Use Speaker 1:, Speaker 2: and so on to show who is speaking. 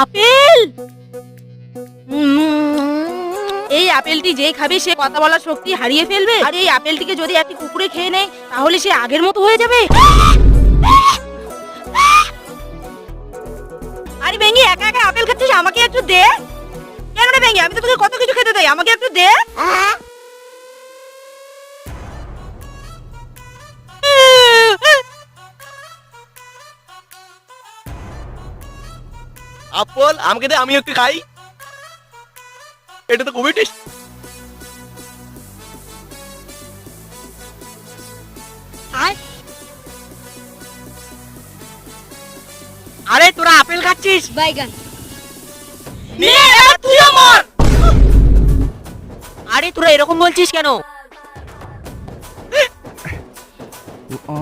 Speaker 1: Apple? এই আপেলটি যে খাবে, সে কথা বলার শক্তি হারিয়ে ফেলবে। আর এই আপেলটিকে যদি একটি কুকুরে খেয়ে নেয়, তাহলে সে আগের মতো হয়ে যাবে। আরে বেঙ্গি, একা একা আপেল খাচ্ছিস? আমাকে একটু দে। কেন রে বেঙ্গি? আমি তো তোকে কত কিছু খেতে দেই। আমাকে একটু দে।
Speaker 2: আপল আমাকে দে আমি একটু খাই। এটা তো খুবই টেস্ট
Speaker 1: আরে তোরা আপেল খাচ্ছিস?
Speaker 3: বাইগান।
Speaker 1: তুইও মর আরে তোরা এরকম বলছিস কেন?
Speaker 4: ও